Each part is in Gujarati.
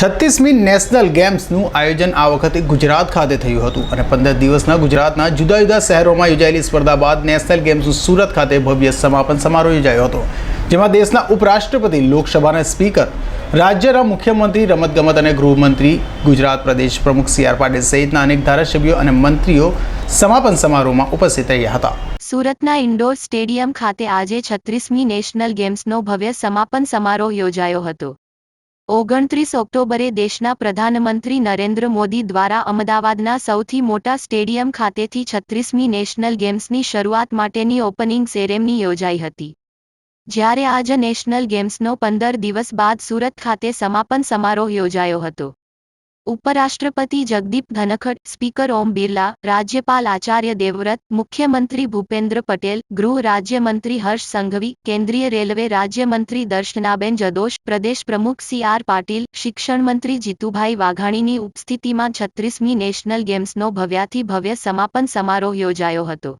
છત્રીસમી નેશનલ ગેમ્સનું આયોજન આ વખતે ગુજરાત ખાતે થયું હતું અને પંદર દિવસના ગુજરાતના જુદા જુદા શહેરોમાં યોજાયેલી સ્પર્ધા બાદ નેશનલ ગેમ્સનું સુરત ખાતે ભવ્ય સમાપન સમારોહ યોજાયો હતો, જેમાં દેશના ઉપરાષ્ટ્રપતિ, લોકસભાના સ્પીકર, રાજ્યના મુખ્યમંત્રી, રમતગમત અને ગૃહમંત્રી, ગુજરાત પ્રદેશ પ્રમુખ સી આર પાટીલ સહિતના અનેક ધારાસભ્યો અને મંત્રીઓ સમાપન સમારોહમાં ઉપસ્થિત રહ્યા હતા. સુરતના ઇન્ડોર સ્ટેડિયમ ખાતે આજે છત્રીસમી નેશનલ ગેમ્સનો ભવ્ય સમાપન સમારોહ યોજાયો હતો. ઓગણત્રીસ ઓક્ટોબરે દેશના પ્રધાનમંત્રી નરેન્દ્ર મોદી દ્વારા અમદાવાદના સૌથી મોટા સ્ટેડિયમ ખાતેથી છત્રીસમી નેશનલ ગેમ્સની શરૂઆત માટેની ઓપનિંગ સેરેમની યોજાઈ હતી. જ્યારે આજ નેશનલ ગેમ્સનો પંદર દિવસ બાદ સુરત ખાતે સમાપન સમારોહ યોજાયો હતો. ઉપરાષ્ટ્રપતિ જગદીપ ધનખડ, સ્પીકર ઓમ બિરલા, રાજ્યપાલ આચાર્ય દેવવ્રત, મુખ્યમંત્રી ભૂપેન્દ્ર પટેલ, ગૃહ રાજ્યમંત્રી હર્ષ સંઘવી, કેન્દ્રીય રેલવે રાજ્યમંત્રી દર્શનાબેન જદોશ, પ્રદેશ પ્રમુખ સી આર પાટીલ, શિક્ષણ મંત્રી જીતુભાઈ વાઘાણીની ઉપસ્થિતિમાં છત્રીસમી નેશનલ ગેમ્સનો ભવ્યાથી ભવ્ય સમાપન સમારોહ યોજાયો હતો.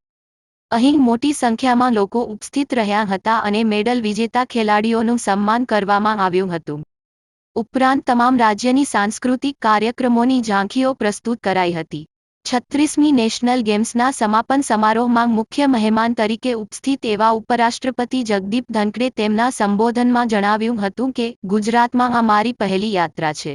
અહીં મોટી સંખ્યામાં લોકો ઉપસ્થિત રહ્યા હતા અને મેડલ વિજેતા ખેલાડીઓનું સન્માન કરવામાં આવ્યું હતું. ઉપરાંત તમામ રાજ્યની સાંસ્કૃતિક કાર્યક્રમોની ઝાંખીઓ પ્રસ્તુત કરાઈ હતી. છત્રીસમી નેશનલ ગેમ્સના સમાપન સમારોહમાં મુખ્ય મહેમાન તરીકે ઉપસ્થિત એવા ઉપરાષ્ટ્રપતિ જગદીપ ધનકડે તેમના સંબોધનમાં જણાવ્યું હતું કે, ગુજરાતમાં આ મારી પહેલી યાત્રા છે.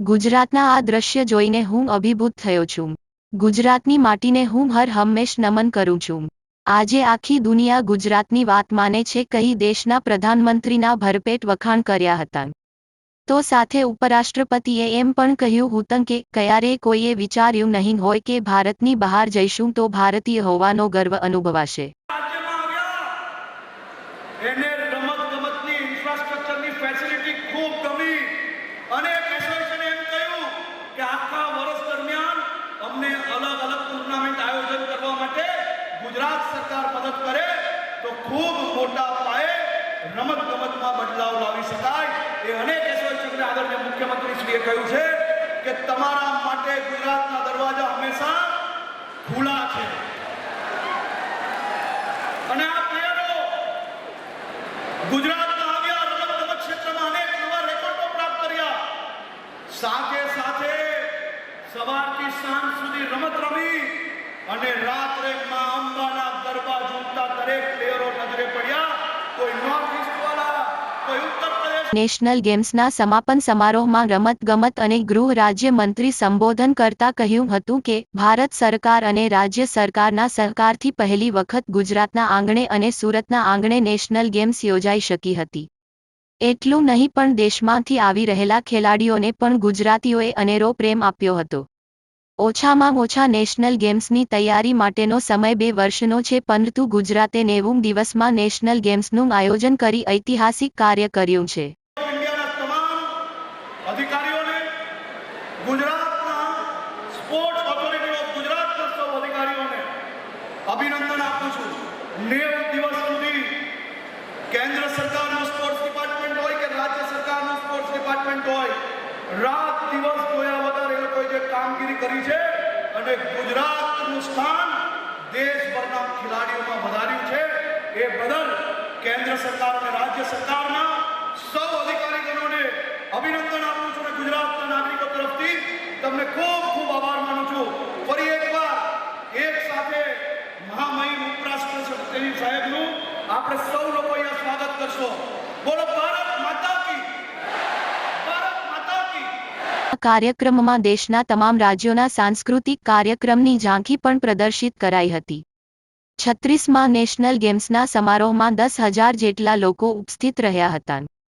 ગુજરાતના આ દ્રશ્ય જોઈને હું અભિભૂત થયો છું. ગુજરાતની માટીને હું હર હંમેશ નમન કરું છું. આજે આખી દુનિયા ગુજરાતની વાત માને છે, કહી દેશના પ્રધાનમંત્રીના ભરપેટ વખાણ કર્યા હતા. તો સાથે ઉપરાષ્ટ્રપતિએ એમ પણ કહ્યું હતું કે ક્યારેય કોઈએ વિચાર્યું નહીં હોય કે ભારતની બહાર જઈશું તો ભારતીય હોવાનો ગર્વ અનુભવાશે. ગુજરાત સરકાર મદદ કરે તો ખૂબ મોટા રમત ગમતમાં બદલાવ લાવી શકાય. એ અનેક એસોસિએશનને આદરણીય મુખ્યમંત્રીશ્રીએ કહ્યું છે કે તમારા માટે ગુજરાતના દરવાજા હંમેશા ખુલ્લા છે. અને આ પ્લેયરો ગુજરાતમાં આવ્યા રમત ગમત ક્ષેત્રમાં અનેક નવા રેકોર્ડો પ્રાપ્ત કર્યા. સાથે સાથે સવારથી સાંજ સુધી રમત રમી અને રાત્રે માં અંબાના ગરબા ઝૂમતા નેશનલ ગેમ્સના સમાપન સમારોહમાં રમતગમત અને ગૃહ રાજ્યમંત્રી સંબોધન કરતા કહ્યું હતું કે, ભારત સરકાર અને રાજ્ય સરકારના સહકારથી પહેલી વખત ગુજરાતના આંગણે અને સુરતના આંગણે નેશનલ ગેમ્સ યોજાઈ શકી હતી. એટલું નહીં પણ દેશમાંથી આવી રહેલા ખેલાડીઓને પણ ગુજરાતીઓએ અનેરો પ્રેમ આપ્યો હતો. ઓછામાં ઓછા નેશનલ ગેમ્સની તૈયારી માટેનો સમય બે વર્ષનો છે. પરંતુ ગુજરાતે નેવું દિવસમાં નેશનલ ગેમ્સનું આયોજન કરી ઐતિહાસિક કાર્ય કર્યું છે. રાત દિવસ જોયા લોકોએ જે કામગીરી કરી છે અને ગુજરાતનું સ્થાન દેશભરના ખેલાડીઓમાં વધાર્યું છે, એ બદલ કેન્દ્ર સરકાર અને રાજ્ય સરકારના સૌ અધિકારીગણોને અભિનંદન આપું છું અને ગુજરાતના નાગરિકો તરફથી તમને ખૂબ ખૂબ આભાર માનું છું ફરી એકવાર એક સાથે મહામહિમ ઉપરાષ્ટ્રપતિ સાહેબનું આપણે સૌ લોકો અહીંયા સ્વાગત કરશો બોલો ભારત માતા કી ભારત માતા કી આ કાર્યક્રમમાં દેશના તમામ રાજ્યોના સાંસ્કૃતિક કાર્યક્રમની ઝાંખી પણ પ્રદર્શિત કરાઈ હતી. છત્રીસમાં નેશનલ ગેમ્સના સમારોહમાં દસ હજાર જેટલા લોકો ઉપસ્થિત રહ્યા હતા.